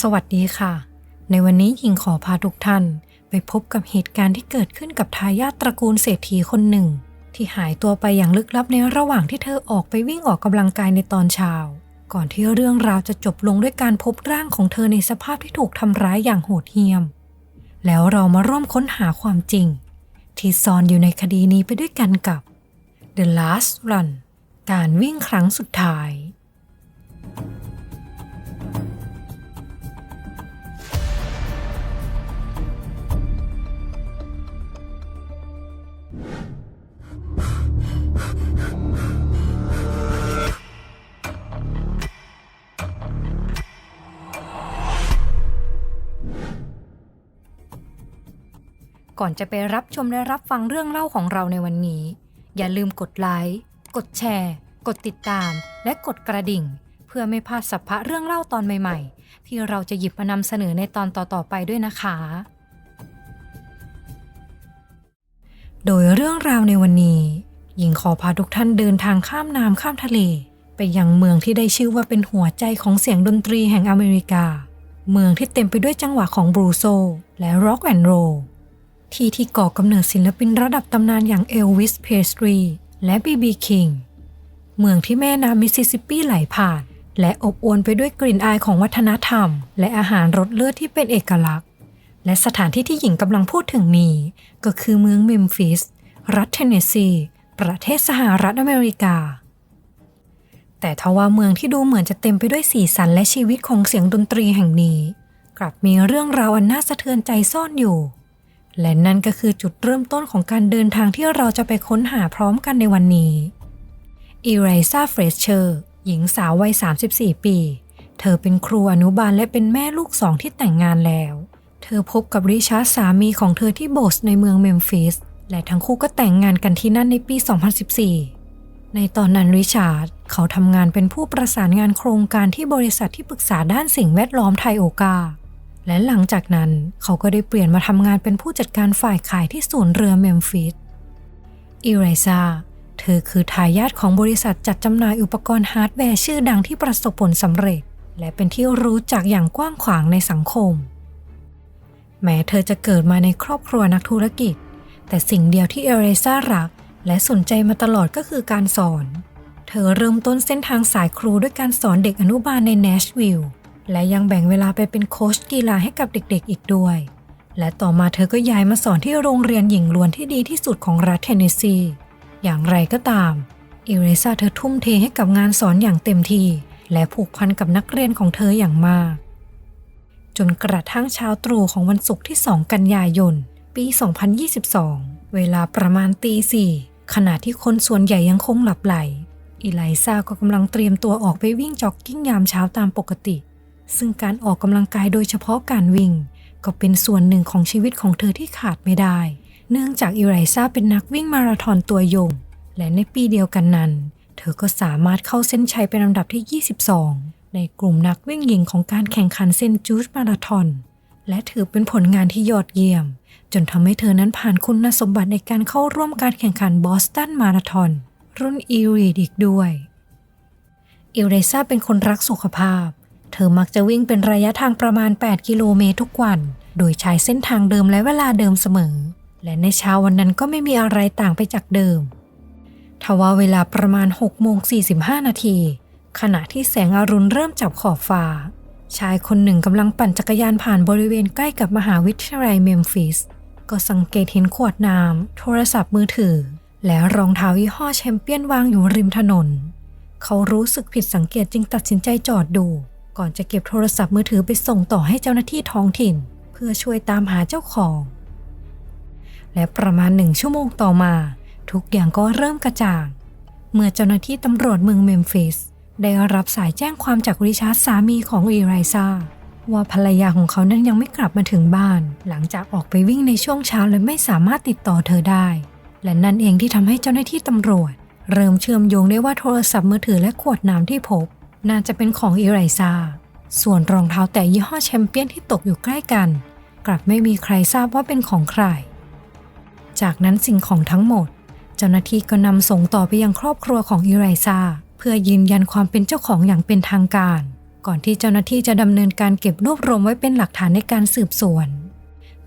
สวัสดีค่ะ ในวันนี้หญิงขอพาทุกท่าน ไปพบกับเหตุการณ์ที่เกิดขึ้นกับทายาทตระกูลเศรษฐีคนหนึ่ง ที่หายตัวไปอย่างลึกลับในระหว่างที่เธอออกไปวิ่งออกกำลังกายในตอนเช้า ก่อนที่เรื่องราวจะจบลงด้วยการพบร่างของเธอในสภาพที่ถูกทำร้ายอย่างโหดเหี้ยม แล้วเรามาร่วมค้นหาความจริง ที่ซ่อนอยู่ในคดีนี้ไปด้วยกันกับ The Last Run การวิ่งครั้งสุดท้าย ก่อนจะไปรับชมและรับฟังเรื่องเล่าของเราในวันนี้ อย่าลืมกดไลค์ กดแชร์ กดติดตาม และกดกระดิ่ง เพื่อไม่พลาดสัพพะเรื่องเล่าตอนใหม่ๆ ที่เราจะหยิบมานำเสนอในตอนต่อๆไปด้วยนะคะ โดยเรื่องราวในวันนี้หญิงขอพาทุกท่านเดินทางข้ามน้ำข้ามทะเล ไปยังเมืองที่ได้ชื่อว่าเป็นหัวใจของเสียงดนตรีแห่งอเมริกา เมืองที่เต็มไปด้วยจังหวะของบรูโซและร็อกแอนด์โรล ที่ที่ก่อกำเนิดศิลปินระดับตำนานอย่างเอลวิส เพสตรี และบีบีคิง เมืองที่แม่น้ำมิสซิสซิปปีไหลผ่าน และอบอวลไปด้วยกลิ่นอายของวัฒนธรรม และอาหารรสเลิศที่เป็นเอกลักษณ์ และสถานที่ที่หญิงกำลังพูดถึงนี้ ก็คือเมืองเมมฟิส รัฐเทนเนสซี ประเทศสหรัฐอเมริกา แต่ทว่าเมืองที่ดูเหมือนจะเต็มไปด้วยสีสันและชีวิตของเสียงดนตรีแห่งนี้ กลับมีเรื่องราวอันน่าสะเทือนใจซ่อนอยู่ และนั่นก็คือจุดเริ่มต้นของการเดินทางที่เราจะไปค้นหาพร้อมกันในวันนี้อีไรซาเฟรเชอร์ หญิงสาววัย 34 ปี เธอเป็นครูอนุบาลและเป็นแม่ลูกสองที่แต่งงานแล้ว เธอพบกับริชาร์ดสามีของเธอที่โบสถ์ในเมืองเมมฟิส และทั้งคู่ก็แต่งงานกันที่นั่นในปี 2014 ในตอนนั้นริชาร์ดเขาทำงานเป็นผู้ประสานงานโครงการที่บริษัทที่ปรึกษาด้านสิ่งแวดล้อมไทโอกา และหลังจากนั้นเขาก็ได้เปลี่ยนมาทำงานเป็นผู้จัดการฝ่ายขายที่ศูนย์เรือเมมฟิสอีไรซาเธอคือทายาทของบริษัทจัดจำหน่ายอุปกรณ์ฮาร์ดแวร์ชื่อดังที่ประสบผลสำเร็จ และเป็นที่รู้จักอย่างกว้างขวางในสังคม แม้เธอจะเกิดมาในครอบครัวนักธุรกิจ แต่สิ่งเดียวที่เอเรซ่ารัก และสนใจมาตลอดก็คือการสอน เธอเริ่มต้นเส้นทางสายครูด้วยการสอนเด็กอนุบาลในเนชวิลล์ และยังแบ่งเวลาไปเป็นโค้ชกีฬาให้กับเด็กๆอีกด้วย และต่อมาเธอก็ย้ายมาสอนที่โรงเรียนหญิงล้วนที่ดีที่สุดของรัฐเทนเนสซี อย่างไรก็ตามเอเรซาเธอทุ่มเทให้กับงานสอนอย่างเต็มที่ และผูกพันกับนักเรียนของเธออย่างมาก จนกระทั่งเช้าตรู่ของวันศุกร์ที่ 2 กันยายน ปี 2022 เวลาประมาณตีสี่ขณะที่คนส่วนใหญ่ยังคงหลับไหลอีไลซาก็กำลังเตรียมตัวออกไปวิ่งจ็อกกิ้งยามเช้าตามปกติ ซึ่งการออกกำลังกายโดยเฉพาะการวิ่ง ก็เป็นส่วนหนึ่งของชีวิตของเธอที่ขาดไม่ได้ เนื่องจากอีไรซาเป็นนักวิ่งมาราธอนตัวยง และในปีเดียวกันนั้น เธอก็สามารถเข้าเส้นชัยเป็นลำดับที่ 22 ในกลุ่มนักวิ่งหญิงของการแข่งขันเซนจูสมาราธอนและถือเป็นผลงานที่ยอดเยี่ยม จนทำให้เธอนั้นผ่านคุณสมบัติในการเข้าร่วมการแข่งขันบอสตันมาราธอนรุ่นอีรีดอีกด้วยอิเรซาเป็นคนรักสุขภาพ เธอมักจะวิ่งเป็นระยะทางประมาณ 8 กิโลเมตรทุกวัน โดยใช้เส้นทางเดิมและเวลาเดิมเสมอ และในเช้าวันนั้นก็ไม่มีอะไรต่างไปจากเดิม ทว่าเวลาประมาณ6โมง45 นาที ขณะที่แสงอรุณเริ่มจับขอบฟ้า ชายคนหนึ่งกำลังปั่นจักรยานผ่านบริเวณใกล้กับมหาวิทยาลัยเมมฟิส ก็สังเกตเห็นขวดน้ำโทรศัพท์มือถือ และรองเท้ายี่ห้อแชมเปี้ยนวางอยู่ริมถนน เขารู้สึกผิดสังเกตจึงตัดสินใจจอดดู ก่อนจะเก็บโทรศัพท์มือถือไปส่งต่อให้เจ้าหน้าที่ท้องถิ่น เพื่อช่วยตามหาเจ้าของ และประมาณหนึ่งชั่วโมงต่อมา ทุกอย่างก็เริ่มกระจ่าง เมื่อเจ้าหน้าที่ตำรวจเมืองเมมฟิสได้รับสายแจ้งความจากริชาร์ดสามีของอีไรซาว่าภรรยาของเขานั้นยังไม่กลับมาถึงบ้าน หลังจากออกไปวิ่งในช่วงเช้าและไม่สามารถติดต่อเธอได้ และนั่นเองที่ทำให้เจ้าหน้าที่ตำรวจ เริ่มเชื่อมโยงได้ว่าโทรศัพท์มือถือและขวดน้ำที่พบ น่าจะเป็นของอีไรซา ส่วนรองเท้าแตะยี่ห้อแชมเปี้ยนที่ตกอยู่ใกล้กัน กลับไม่มีใครทราบว่าเป็นของใคร จากนั้นสิ่งของทั้งหมด เจ้าหน้าที่ก็นำส่งต่อไปยังครอบครัวของอีไรซา เพื่อยืนยันความเป็นเจ้าของอย่างเป็นทางการ ก่อนที่เจ้าหน้าที่จะดำเนินการเก็บรวบรวมไว้เป็นหลักฐานในการสืบสวน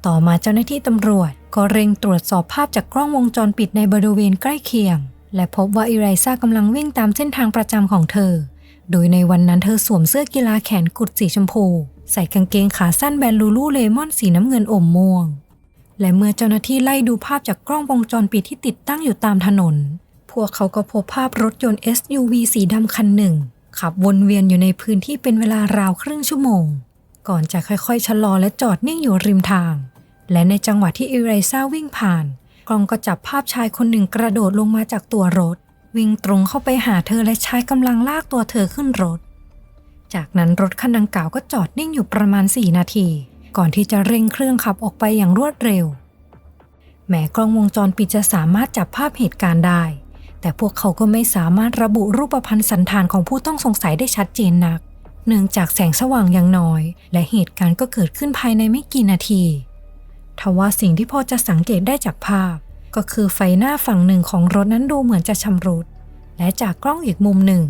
ต่อมาเจ้าหน้าที่ตำรวจ ก็เร่งตรวจสอบภาพจากกล้องวงจรปิดในบริเวณใกล้เคียง และพบว่าอิไรซากำลังวิ่งตามเส้นทางประจำของเธอ โดยในวันนั้นเธอสวมเสื้อกีฬาแขนกุดสีชมพู ใส่กางเกงขาสั้นแบรนด์ลูลูเลมอนสีน้ำเงินอมม่วง และเมื่อเจ้าหน้าที่ไล่ดูภาพจากกล้องวงจรปิดที่ติดตั้งอยู่ตามถนน พวกเขาก็พบภาพรถยนต์ SUV สีดำคันหนึ่ง ขับวนเวียนอยู่ในพื้นที่เป็นเวลาราวครึ่งชั่วโมง ก่อนจะค่อยๆชะลอและจอดนิ่งอยู่ริมทาง และในจังหวะที่อิไรซ่าวิ่งผ่าน กล้องก็จับภาพชายคนหนึ่งกระโดดลงมาจากตัวรถ วิ่งตรงเข้าไปหาเธอและใช้กำลังลากตัวเธอขึ้นรถ จากนั้นรถคันดังกล่าวก็จอดนิ่งอยู่ประมาณ 4 นาที ก่อนที่จะเร่งเครื่องขับออกไปอย่างรวดเร็ว แม้กล้องวงจรปิดจะสามารถจับภาพเหตุการณ์ได้ แต่พวกเขาก็ไม่สามารถระบุรูปพรรณสันฐานของผู้ต้องสงสัยได้ชัดเจนนัก เนื่องจากแสงสว่างยังน้อย และเหตุการณ์ก็เกิดขึ้นภายในไม่กี่นาทีทว่าสิ่งที่พอจะสังเกตได้จากภาพ ก็คือไฟหน้าฝั่งหนึ่งของรถนั้นดูเหมือนจะชำรุด และจากกล้องอีกมุมหนึ่ง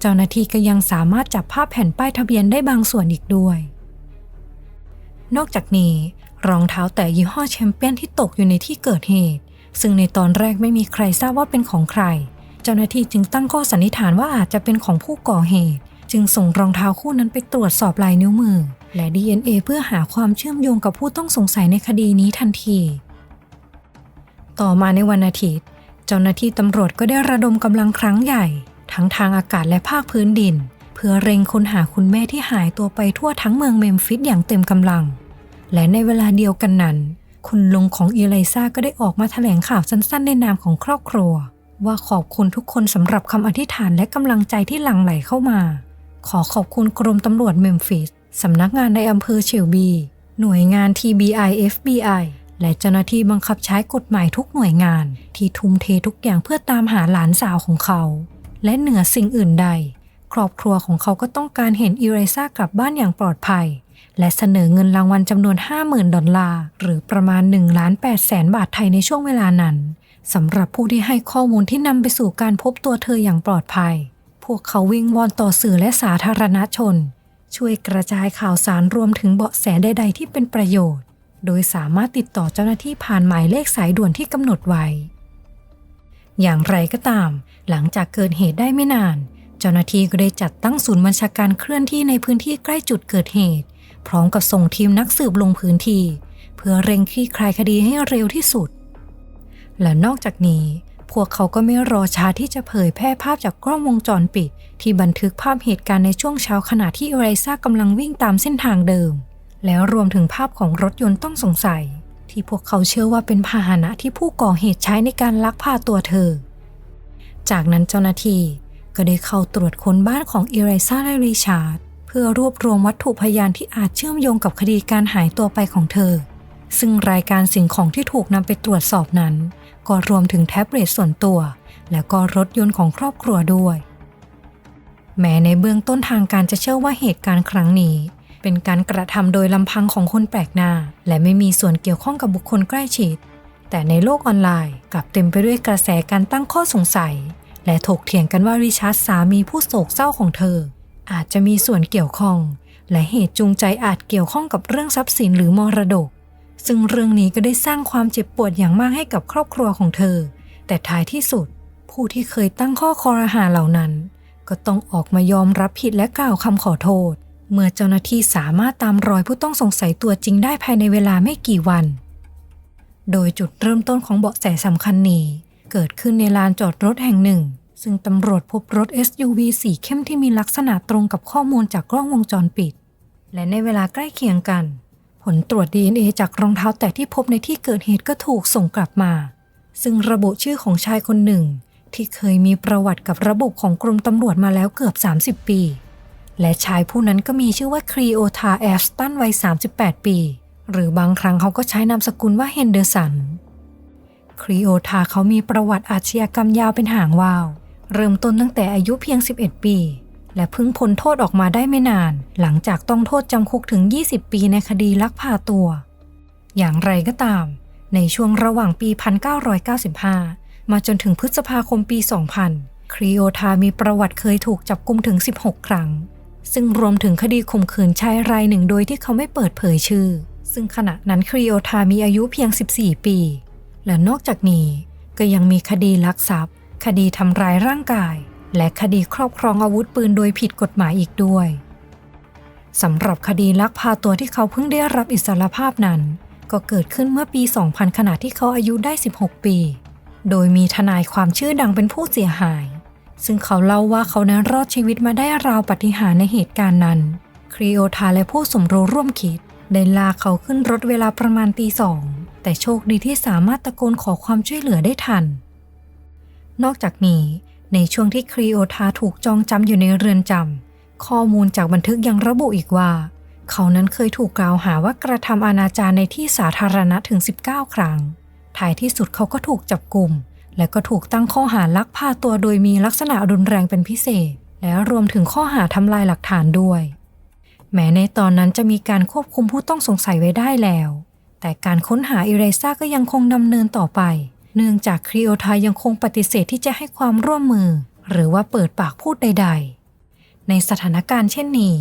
เจ้าหน้าที่ก็ยังสามารถจับภาพแผ่นป้ายทะเบียนได้บางส่วนอีกด้วย นอกจากนี้ รองเท้าแตะยี่ห้อแชมเปี้ยนที่ตกอยู่ในที่เกิดเหตุ ซึ่งในตอนแรกไม่มีใครทราบว่าเป็นของใคร เจ้าหน้าที่จึงตั้งข้อสันนิษฐานว่าอาจจะเป็นของผู้ก่อเหตุ จึงส่งรองเท้าคู่นั้นไปตรวจสอบลายนิ้วมือ และ DNA เพื่อหาความเชื่อมโยงกับผู้ต้องสงสัยในคดีนี้ทันที ต่อมาในวันอาทิตย์ เจ้าหน้าที่ตำรวจก็ได้ระดมกำลังครั้งใหญ่ ทั้งทางอากาศและภาคพื้นดิน เพื่อเร่งค้นหาคุณแม่ที่หายตัวไปทั่วทั้งเมืองเมมฟิสอย่างเต็มกำลัง และในเวลาเดียวกันนั้น คุณลุงของเอีไลซาก็ได้ออกมาแถลงข่าวสั้น ๆ ในนามของครอบครัว ว่าขอบคุณทุกคนสำหรับคำอธิษฐานและกำลังใจที่หลั่งไหลเข้ามา ขอขอบคุณกรมตำรวจเมมฟิสสำนักงานในอำเภอเชลบี หน่วยงาน TBI FBI และเจ้าหน้าที่บังคับใช้กฎหมายทุกหน่วยงาน ที่ทุ่มเททุกอย่างเพื่อตามหาหลานสาวของเขา และเหนือสิ่งอื่นใด ครอบครัวของเขาก็ต้องการเห็นอีไรซ่ากลับบ้านอย่างปลอดภัย และเสนอเงินรางวัลจำนวน 50,000 ดอลลาร์หรือประมาณ1ล้าน8แสนบาทไทยในช่วงเวลานั้นสำหรับผู้ที่ให้ข้อมูลที่นำไปสู่การพบตัวเธออย่างปลอดภัย พวกเขาวิ่งวอนต่อสื่อและสาธารณชน ช่วยกระจายข่าวสารรวมถึงเบาะแสใดๆที่เป็นประโยชน์ โดยสามารถติดต่อเจ้าหน้าที่ผ่านหมายเลขสายด่วนที่กำหนดไว้ อย่างไรก็ตาม หลังจากเกิดเหตุได้ไม่นาน เจ้าหน้าที่ก็ได้จัดตั้งศูนย์บัญชาการเคลื่อนที่ในพื้นที่ใกล้จุดเกิดเหตุ พร้อมกับส่งทีมนักสืบลงพื้นที่ เพื่อเร่งคลี่คลายคดีให้เร็วที่สุด และนอกจากนี้พวกเขาก็ไม่รอช้าที่จะเผยแพร่ภาพจากกล้องวงจรปิด ที่บันทึกภาพเหตุการณ์ในช่วงเช้าขณะที่เอไรซ่ากำลังวิ่งตามเส้นทางเดิม แล้วรวมถึงภาพของรถยนต์ต้องสงสัย ที่พวกเขาเชื่อว่าเป็นพาหนะที่ผู้ก่อเหตุใช้ในการลักพาตัวเธอ จากนั้นเจ้าหน้าที่ก็ได้เข้าตรวจค้นบ้านของเอไรซ่าและริชาร์ดเพื่อรวบรวมวัตถุพยานที่อาจเชื่อมโยงกับคดีการหายตัวไปของเธอ ซึ่งรายการสิ่งของที่ถูกนำไปตรวจสอบนั้น ก็รวมถึงแท็บเล็ตส่วนตัว และก็รถยนต์ของครอบครัวด้วย แม้ในเบื้องต้นทางการจะเชื่อว่าเหตุการณ์ครั้งนี้ เป็นการกระทำโดยลำพังของคนแปลกหน้า และไม่มีส่วนเกี่ยวข้องกับบุคคลใกล้ชิด แต่ในโลกออนไลน์กลับเต็มไปด้วยกระแสการตั้งข้อสงสัย และถกเถียงกันว่าริชาร์ดสามีผู้โศกเศร้าของเธอ อาจจะมีส่วนเกี่ยวข้อง และเหตุจูงใจอาจเกี่ยวข้องกับเรื่องทรัพย์สินหรือมรดก ซึ่งเรื่องนี้ก็ได้สร้างความเจ็บปวดอย่างมากให้กับครอบครัวของเธอ แต่ท้ายที่สุด ผู้ที่เคยตั้งข้อคอรหาเหล่านั้น ก็ต้องออกมายอมรับผิดและกล่าวคำขอโทษ เมื่อเจ้าหน้าที่สามารถตามรอยผู้ต้องสงสัยตัวจริงได้ภายในเวลาไม่กี่วัน โดยจุดเริ่มต้นของเบาะแสสำคัญนี้เกิดขึ้นในลานจอดรถแห่งหนึ่ง ซึ่งตำรวจพบรถ SUV สีเข้มที่มีลักษณะตรงกับข้อมูลจากกล้องวงจรปิด และในเวลาใกล้เคียงกัน ผลตรวจ DNA จากรองเท้าแตะที่พบในที่เกิดเหตุก็ถูกส่งกลับมา ซึ่งระบุชื่อของชายคนหนึ่ง ที่เคยมีประวัติกับระบบของกรมตำรวจมาแล้วเกือบ 30 ปี และชายผู้นั้นก็มีชื่อว่าครีโอทาแอสตันวัย 38 ปี หรือบางครั้งเขาก็ใช้นามสกุลว่าเฮนเดอร์สัน ครีโอทาเขามีประวัติอาชญากรรมยาวเป็นหางวาว เริ่มต้นตั้งแต่อายุเพียง 11 ปี และเพิ่งพ้นโทษออกมาได้ไม่นาน หลังจากต้องโทษจำคุกถึง 20 ปีในคดีลักพาตัว อย่างไรก็ตาม ในช่วงระหว่างปี 1995 มาจนถึงพฤษภาคมปี 2000 ครีโอทามีประวัติเคยถูกจับกุมถึง 16 ครั้ง ซึ่งรวมถึงคดีข่มขืนชายรายหนึ่งโดยที่เขาไม่เปิดเผยชื่อ ซึ่งขณะนั้นครีโอทามีอายุเพียง 14 ปี และนอกจากนี้ก็ยังมีคดีลักทรัพย์ คดีทำร้ายร่างกาย และคดีครอบครองอาวุธปืนโดยผิดกฎหมายอีกด้วยสำหรับคดีลักพาตัวที่เขาเพิ่งได้รับอิสรภาพนั้น ก็เกิดขึ้นเมื่อปี 2000 ขณะที่เขาอายุได้ 16 ปี โดยมีทนายความชื่อดังเป็นผู้เสียหาย ซึ่งเขาเล่าว่าเขานั้นรอดชีวิตมาได้ราวปาฏิหาริย์ในเหตุการณ์นั้น ครีโอทาและผู้สมรู้ร่วมคิดได้ลากเขาขึ้นรถเวลาประมาณตีสอง แต่โชคดีที่สามารถตะโกนขอความช่วยเหลือได้ทัน นอกจากนี้ ในช่วงที่ครีโอทาถูกจองจำอยู่ในเรือนจำข้อมูลจากบันทึกยังระบุอีกว่า เขานั้นเคยถูกกล่าวหาว่ากระทำอนาจารในที่สาธารณะถึง 19 ครั้ง ท้ายที่สุดเขาก็ถูกจับกลุ่ม และก็ถูกตั้งข้อหาลักพาตัวโดยมีลักษณะรุนแรงเป็นพิเศษ และรวมถึงข้อหาทำลายหลักฐานด้วย แม้ในตอนนั้นจะมีการควบคุมผู้ต้องสงสัยไว้ได้แล้ว แต่การค้นหาอิเรซ่าก็ยังคงดำเนินต่อไป เนื่องจากครีโอไทยยังคงปฏิเสธที่จะให้ความร่วมมือ หรือว่าเปิดปากพูดใด ๆ ในสถานการณ์เช่นนี้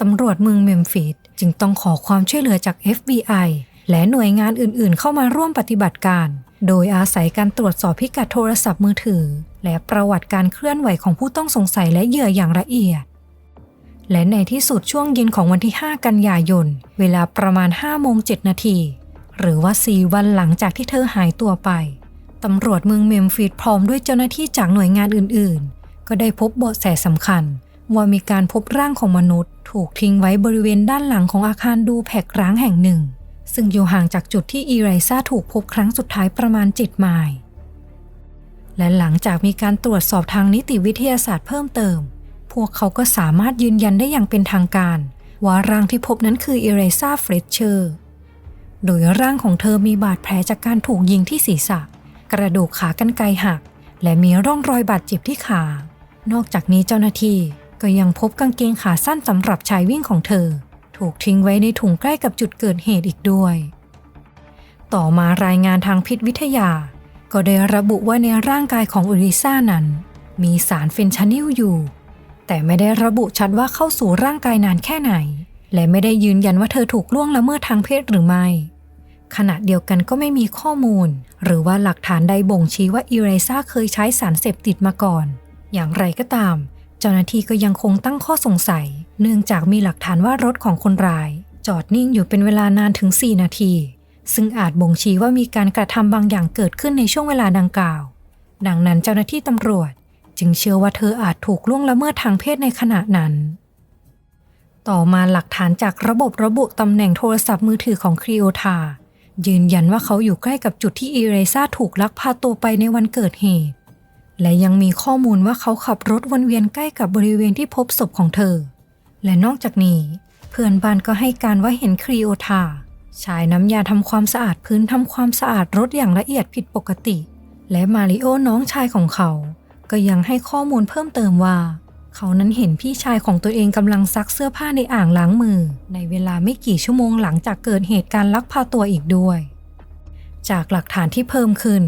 ตำรวจเมืองเมมฟิสจึงต้องขอความช่วยเหลือจาก FBI และหน่วยงานอื่นๆ เข้ามาร่วมปฏิบัติการ โดยอาศัยการตรวจสอบพิกัดโทรศัพท์มือถือ และประวัติการเคลื่อนไหวของผู้ต้องสงสัยและเหยื่ออย่างละเอียด และในที่สุดช่วงเย็นของวันที่ 5 กันยายน เวลาประมาณ5โมง7นาทีหรือว่า 4 วันหลังจากที่เธอหายตัวไป ตำรวจเมืองเมมฟิสพร้อมด้วยเจ้าหน้าที่จากหน่วยงานอื่น ๆ ก็ได้พบเบาะแสสำคัญ ว่ามีการพบร่างของมนุษย์ ถูกทิ้งไว้บริเวณด้านหลังของอาคารดูแผกร้างแห่งหนึ่ง ซึ่งอยู่ห่างจากจุดที่อีไรซ่าถูกพบครั้งสุดท้ายประมาณ7ไมล์และหลังจากมีการตรวจสอบทางนิติวิทยาศาสตร์เพิ่มเติม พวกเขาก็สามารถยืนยันได้อย่างเป็นทางการ ว่าร่างที่พบนั้นคืออีไรซ่าเฟรชเชอร์ โดยร่างของเธอมีบาดแผลจากการถูกยิงที่ศีรษะ กระดูกขากรรไกรหัก และมีร่องรอยบาดเจ็บที่ขา นอกจากนี้เจ้าหน้าที่ก็ยังพบกางเกงขาสั้นสำหรับชายวิ่งของเธอ ถูกทิ้งไว้ในถุงใกล้กับจุดเกิดเหตุอีกด้วย ต่อมารายงานทางพิษวิทยา ก็ได้ระบุว่าในร่างกายของอุริซ่านั้น มีสารเฟนชานิลอยู่ แต่ไม่ได้ระบุชัดว่าเข้าสู่ร่างกายนานแค่ไหน และไม่ได้ยืนยันว่าเธอถูกล่วงละเมิดทางเพศหรือไม่ ขณะเดียวกันก็ไม่มีข้อมูล หรือว่าหลักฐานใดบ่งชี้ว่าอีไรซ่าเคยใช้สารเสพติดมาก่อน อย่างไรก็ตาม จ้าหน้าที่ก็ยังคงตั้งข้อสงสัย เนื่องจากมีหลักฐานว่ารถของคนร้าย จอดนิ่งอยู่เป็นเวลานานถึง 4 นาที ซึ่งอาจบ่งชี้ว่ามีการกระทำบางอย่างเกิดขึ้นในช่วงเวลาดังกล่าว ดังนั้นเจ้าหน้าที่ตำรวจ จึงเชื่อว่าเธออาจถูกล่วงละเมิดทางเพศในขณะนั้น ต่อมาหลักฐานจากระบบระบุตำแหน่งโทรศัพท์มือถือของครีโอทายืนยันว่าเขาอยู่ใกล้กับจุดที่อีเรซ่าถูกลักพาตัวไปในวันเกิดเหตุ และยังมีข้อมูลว่าเขาขับรถวนเวียนใกล้กับบริเวณที่พบศพของเธอ และนอกจากนี้ เพื่อนบ้านก็ให้การว่าเห็นครีโอทาใช้น้ำยาทำความสะอาดพื้นทำความสะอาดรถอย่างละเอียดผิดปกติ และมาริโอน้องชายของเขา ก็ยังให้ข้อมูลเพิ่มเติมว่า เขานั้นเห็นพี่ชายของตัวเองกำลังซักเสื้อผ้าในอ่างล้างมือ ในเวลาไม่กี่ชั่วโมงหลังจากเกิดเหตุการณ์ลักพาตัวอีกด้วย จากหลักฐานที่เพิ่มขึ้น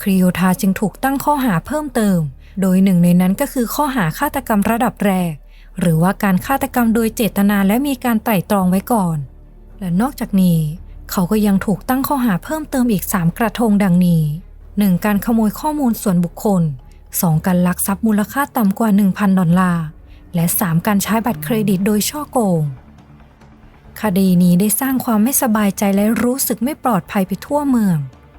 ครีโอทาจึงถูกตั้งข้อหาเพิ่มเติม โดยหนึ่งในนั้นก็คือข้อหาฆาตกรรมระดับแรก หรือว่าการฆาตกรรมโดยเจตนาและมีการไตร่ตรองไว้ก่อน และนอกจากนี้ เขาก็ยังถูกตั้งข้อหาเพิ่มเติมอีก 3 กระทงดังนี้ 1. การขโมยข้อมูลส่วนบุคคล 2. การลักทรัพย์มูลค่าต่ำกว่า 1,000 ดอลลาร์ และ 3. การใช้บัตรเครดิตโดยช่อโกง คดีนี้ได้สร้างความไม่สบายใจและรู้สึกไม่ปลอดภัยไปทั่วเมือง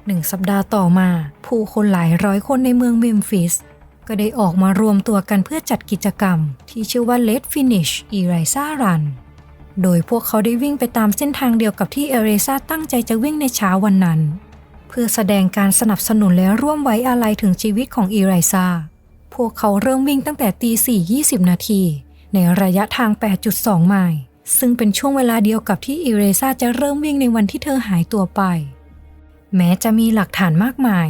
หนึ่งสัปดาห์ต่อมา ผู้คนหลายร้อยคนในเมืองเมมฟิส ก็ได้ออกมารวมตัวกันเพื่อจัดกิจกรรม ที่ชื่อว่า Let Finish e r a s a Run โดยพวกเขาได้วิ่งไปตามเส้นทางเดียวกับที่เอเรซาตั้งใจจะวิ่งในเช้าวันนั้น เพื่อแสดงการสนับสนุนและร่วมไว้อาลัยถึงชีวิตของอีไรซาพวกเขาเริ่มวิ่งตั้งแต่ตี4 20 นาที ในระยะทาง 8.2 ไมล์ซึ่งเป็นช่วงเวลาเดียวกับที่อีเรซาจะเริ่มวิ่งในวันที่เธอหายตัวไป แม้จะมีหลักฐานมากมาย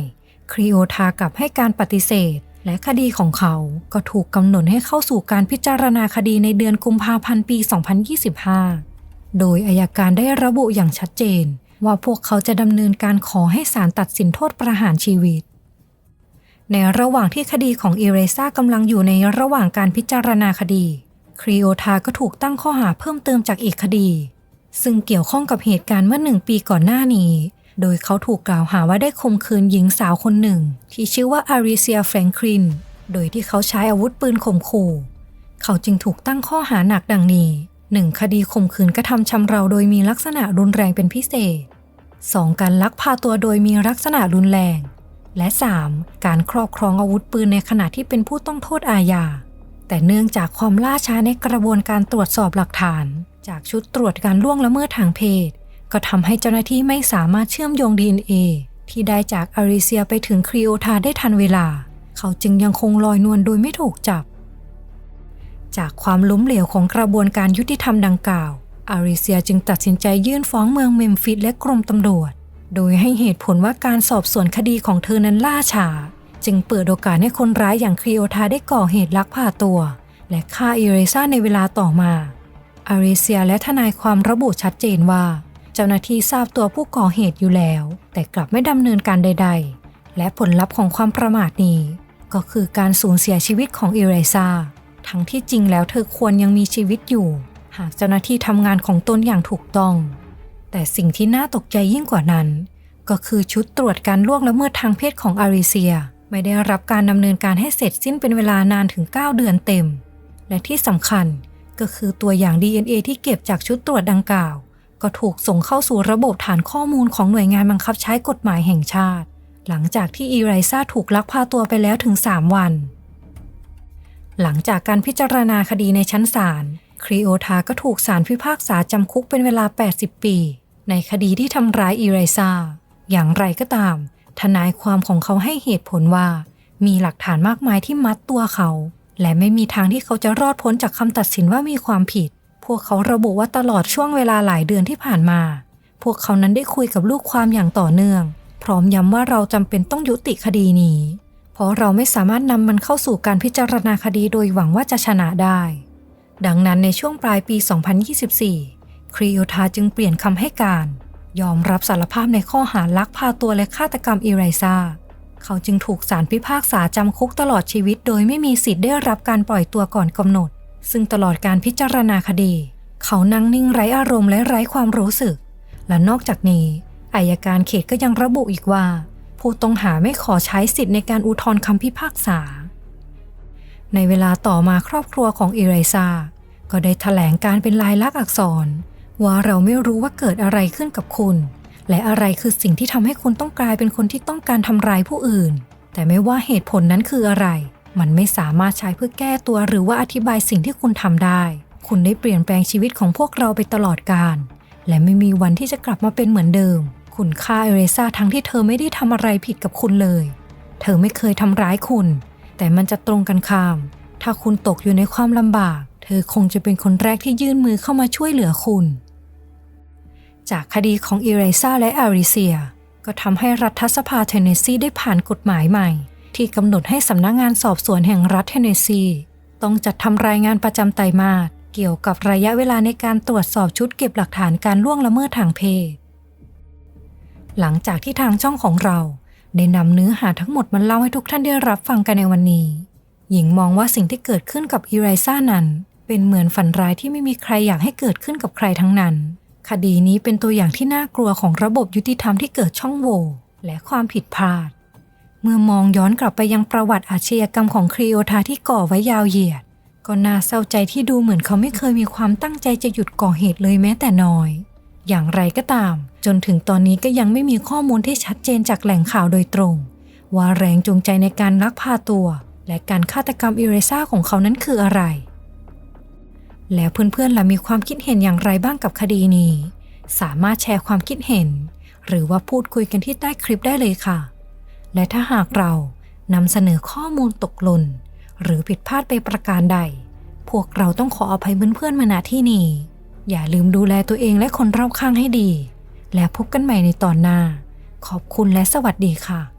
ครีโอทากลับให้การปฏิเสธ และคดีของเขาก็ถูกกำหนดให้เข้าสู่การพิจารณาคดีในเดือนกุมภาพันธ์ปี 2025 โดยอายการได้ระบุอย่างชัดเจน ว่าพวกเขาจะดำเนินการขอให้ศาลตัดสินโทษประหารชีวิต ในระหว่างที่คดีของเอเรซ่ากำลังอยู่ในระหว่างการพิจารณาคดี ครีโอทาก็ถูกตั้งข้อหาเพิ่มเติมจากอีกคดี ซึ่งเกี่ยวข้องกับเหตุการณ์เมื่อหนึ่งปีก่อนหน้านี้ โดยเขาถูกกล่าวหาว่าได้ข่มขืนหญิงสาวคนหนึ่ง ที่ชื่อว่าอาริเซียแฟรงคลิน โดยที่เขาใช้อาวุธปืนข่มขู่ เขาจึงถูกตั้งข้อหาหนักดังนี้ 1. คดีข่มขืนกระทำชำเราโดยมีลักษณะรุนแรงเป็นพิเศษ 2. การลักพาตัวโดยมีลักษณะรุนแรง และ 3. การครอบครองอาวุธปืนในขณะที่เป็นผู้ต้องโทษอาญา แต่เนื่องจากความล่าช้าในกระบวนการตรวจสอบหลักฐาน จากชุดตรวจการล่วงละเมิดทางเพศ ก็ทำให้เจ้าหน้าที่ไม่สามารถเชื่อมโยง DNA ที่ได้จากอาริเซียไปถึงครีโอทาได้ทันเวลา เขาจึงยังคงลอยนวลโดยไม่ถูกจับ จากความล้มเหลวของกระบวนการยุติธรรมดังกล่าว อาริเซียจึงตัดสินใจยื่นฟ้องเมืองเมมฟิสและกรมตำรวจ โดยให้เหตุผลว่าการสอบสวนคดีของเธอนั้นล่าช้าจึงเปิดโอกาสให้คนร้ายอย่างครีโอทาได้ก่อเหตุลักพาตัว และฆ่าอิเรซ่าในเวลาต่อมาอาริเซียและทนายความระบุชัดเจนว่า เจ้าหน้าที่ทราบตัวผู้ก่อเหตุอยู่แล้ว แต่กลับไม่ดำเนินการใด ๆ และผลลัพธ์ของความประมาทนี้ ก็คือการสูญเสียชีวิตของอิเรซาทั้งที่จริงแล้วเธอควรยังมีชีวิตอยู่ หากเจ้าหน้าที่ทำงานของตนอย่างถูกต้อง แต่สิ่งที่น่าตกใจยิ่งกว่านั้น ก็คือชุดตรวจการล่วงละเมิดทางเพศของอาริเซีย ไม่ได้รับการดำเนินการให้เสร็จสิ้นเป็นเวลานานถึง 9 เดือนเต็ม และที่สำคัญก็คือตัวอย่าง DNA ที่เก็บจากชุดตรวจดังกล่าว ก็ถูกส่งเข้าสู่ระบบฐานข้อมูลของหน่วยงานบังคับใช้กฎหมายแห่งชาติ หลังจากที่อีไรซ่าถูกลักพาตัวไปแล้วถึง 3 วัน หลังจากการพิจารณาคดีในชั้นศาลครีโอทาก็ถูกศาลพิพากษาจำคุกเป็นเวลา 80 ปี ในคดีที่ทำร้ายอีไรซ่า อย่างไรก็ตาม ทนายความของเขาให้เหตุผลว่า มีหลักฐานมากมายที่มัดตัวเขา และไม่มีทางที่เขาจะรอดพ้นจากคำตัดสินว่ามีความผิด พวกเขาระบุว่าตลอดช่วงเวลาหลายเดือนที่ผ่านมา พวกเขานั้นได้คุยกับลูกความอย่างต่อเนื่อง พร้อมย้ำว่าเราจำเป็นต้องยุติคดีนี้ เพราะเราไม่สามารถนำมันเข้าสู่การพิจารณาคดีโดยหวังว่าจะชนะได้ ดังนั้นในช่วงปลายปี 2024 ครีโอทาจึงเปลี่ยนคำให้การ ยอมรับสารภาพในข้อหาลักพาตัวและฆาตกรรมอีไรซาเขาจึงถูกศาลพิพากษาจำคุกตลอดชีวิต โดยไม่มีสิทธิ์ได้รับการปล่อยตัวก่อนกำหนด ซึ่งตลอดการพิจารณาคดี เขานั่งนิ่งไร้อารมณ์และไร้ความรู้สึก และนอกจากนี้อายการเขตก็ยังระบุอีกว่า ผู้ต้องหาไม่ขอใช้สิทธิ์ในการอุทธรณ์คำพิพากษา ในเวลาต่อมาครอบครัวของอีไรซาก็ได้ถแถลงการเป็นลายลักษณ์อักษร ว่าเราไม่รู้ว่าเกิดอะไรขึ้นกับคุณ และอะไรคือสิ่งที่ทำให้คุณต้องกลายเป็นคนที่ต้องการทำร้ายผู้อื่น แต่ไม่ว่าเหตุผลนั้นคืออะไร มันไม่สามารถใช้เพื่อแก้ตัวหรือว่าอธิบายสิ่งที่คุณทำได้ คุณได้เปลี่ยนแปลงชีวิตของพวกเราไปตลอดกาลและไม่มีวันที่จะกลับมาเป็นเหมือนเดิม คุณฆ่าเอเรซาทั้งที่เธอไม่ได้ทำอะไรผิดกับคุณเลย เธอไม่เคยทำร้ายคุณ แต่มันจะตรงกันข้าม ถ้าคุณตกอยู่ในความลำบาก เธอคงจะเป็นคนแรกที่ยื่นมือเข้ามาช่วยเหลือคุณ จากคดีของเอีไรซาและอาริเซีย ก็ทำให้รัฐสภาเทนเนสซีได้ผ่านกฎหมายใหม่ ที่กำหนดให้สำนักงงานสอบสวนแห่งรัฐเทนเนสซี ต้องจัดทำรายงานประจำไตรมาสเกี่ยวกับระยะเวลาในการตรวจสอบชุดเก็บหลักฐานการล่วงละเมิดทางเพศ หลังจากที่ทางช่องของเราได้นำเนื้อหาทั้งหมดมาเล่าให้ทุกท่านได้รับฟังกันในวันนี้ หญิงมองว่าสิ่งที่เกิดขึ้นกับอีไรซ่านั้น เป็นเหมือนฝันร้ายที่ไม่มีใครอยากให้เกิดขึ้นกับใครทั้งนั้น คดีนี้เป็นตัวอย่างที่น่ากลัวของระบบยุติธรรมที่เกิดช่องโหว่และความผิดพลาด มื่อมองย้อนกลับไปยังประวัติอาชญากรรมของครีโอทาที่ก่อไว้ยาวเหยียด ก็น่าเศร้าใจที่ดูเหมือนเขาไม่เคยมีความตั้งใจจะหยุดก่อเหตุเลยแม้แต่น้อย อย่างไรก็ตาม จนถึงตอนนี้ก็ยังไม่มีข้อมูลที่ชัดเจนจากแหล่งข่าวโดยตรง ว่าแรงจูงใจในการลักพาตัว และการฆาตกรรมอิเรซ่าของเขานั้นคืออะไร แล้วเพื่อนๆล่ะมีความคิดเห็นอย่างไรบ้างกับคดีนี้ สามารถแชร์ความคิดเห็น หรือว่าพูดคุยกันที่ใต้คลิปได้เลยค่ะ และถ้าหากเรานำเสนอข้อมูลตกหล่น หรือผิดพลาดไปประการใด พวกเราต้องขออภัยเพื่อนๆมาณที่นี้ อย่าลืมดูแลตัวเองและคนรอบข้างให้ดี และพบกันใหม่ในตอนหน้า ขอบคุณและสวัสดีค่ะ